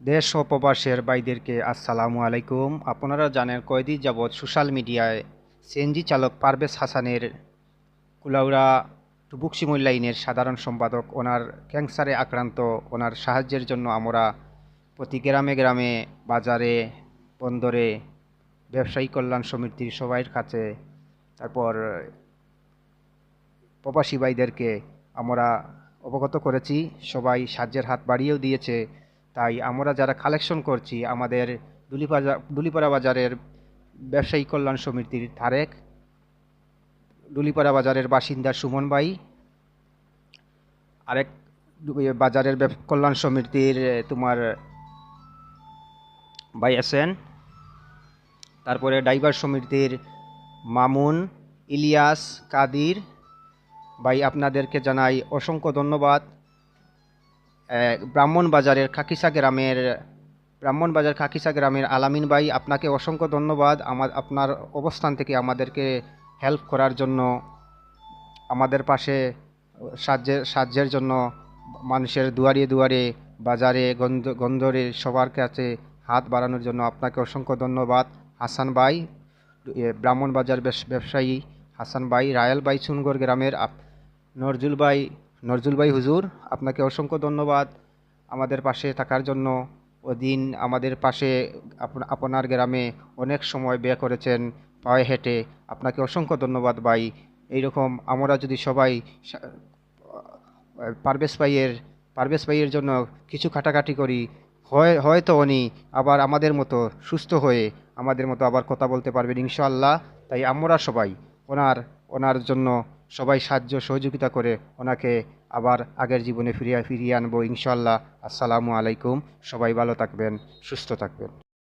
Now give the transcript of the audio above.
দেশ ও প্রবাসের বাইদেরকে আসসালামু আলাইকুম। আপনারা জানেন কয়দিন যাবৎ সোশ্যাল মিডিয়ায় সিএনজি চালক পারভেজ হাসানের কুলাউড়া টুবুকসিমুল লাইনের সাধারণ সম্পাদক, ওনার ক্যান্সারে আক্রান্ত, ওনার সাহায্যের জন্য আমরা প্রতি গ্রামে গ্রামে, বাজারে, বন্দরে, ব্যবসায়ী কল্যাণ সমিতির সবাইয়ের কাছে, তারপর প্রবাসী ভাইদেরকে আমরা অবগত করেছি। সবাই সাহায্যের হাত বাড়িয়েও দিয়েছে। তাই আমরা যারা কালেকশন করছি, আমাদের দুলিপাড়া দুলিপাড়া বাজারের ব্যবসায়ী কল্যাণ সমিতির তারেক, দুলিপাড়া বাজারের বাসিন্দা সুমন ভাই, আরেক বাজারের কল্যাণ সমিতির তোমার ভাই আছেন। তারপরে ড্রাইভার সমিতির মামুন, ইলিয়াস, কাদির। ভাই, আপনাদেরকে জানাই অসংখ্য ধন্যবাদ। ব্রাহ্মণবাজারের খাকিসা গ্রামের ব্রাহ্মণবাজার খাকিসা গ্রামের আলামিন ভাই, আপনাকে অসংখ্য ধন্যবাদ আমার, আপনার অবস্থান থেকে আমাদেরকে হেল্প করার জন্য, আমাদের পাশে সাহায্যের সাহায্যের জন্য মানুষের দুয়ারে দুয়ারে, বাজারে গন্ধ, গন্ধরে সবার কাছে হাত বাড়ানোর জন্য আপনাকে অসংখ্য ধন্যবাদ। হাসান ভাই ব্রাহ্মণবাজার ব্যবসায়ী হাসান ভাই, রায়াল ভাই সুনগর গ্রামের নজরুল ভাই নজরুল ভাই হুজুর, আপনাকে অসংখ্য ধন্যবাদ আমাদের পাশে থাকার জন্য। ওদিন আমাদের পাশে আপনার গ্রামে অনেক সময় ব্যয় করেছেন পায়ে হেঁটে। আপনাকে অসংখ্য ধন্যবাদ ভাই। এইরকম আমরা যদি সবাই পারভেজ ভাইয়ের পারভেজ ভাইয়ের জন্য কিছু খাটাখাটি করি, হয়, হয়তো উনি আবার আমাদের মতো সুস্থ হয়ে আমাদের মতো আবার কথা বলতে পারবেন ইনশাআল্লাহ। তাই আমরা সবাই ওনার ওনার জন্য সবাই সাহায্য সহযোগিতা করে ওনাকে আবার আগের জীবনে ফিরিয়ে ফিরিয়ে আনব, ইনশাল্লাহ। আসসালামু আলাইকুম। সবাই ভালো থাকবেন, সুস্থ থাকবেন।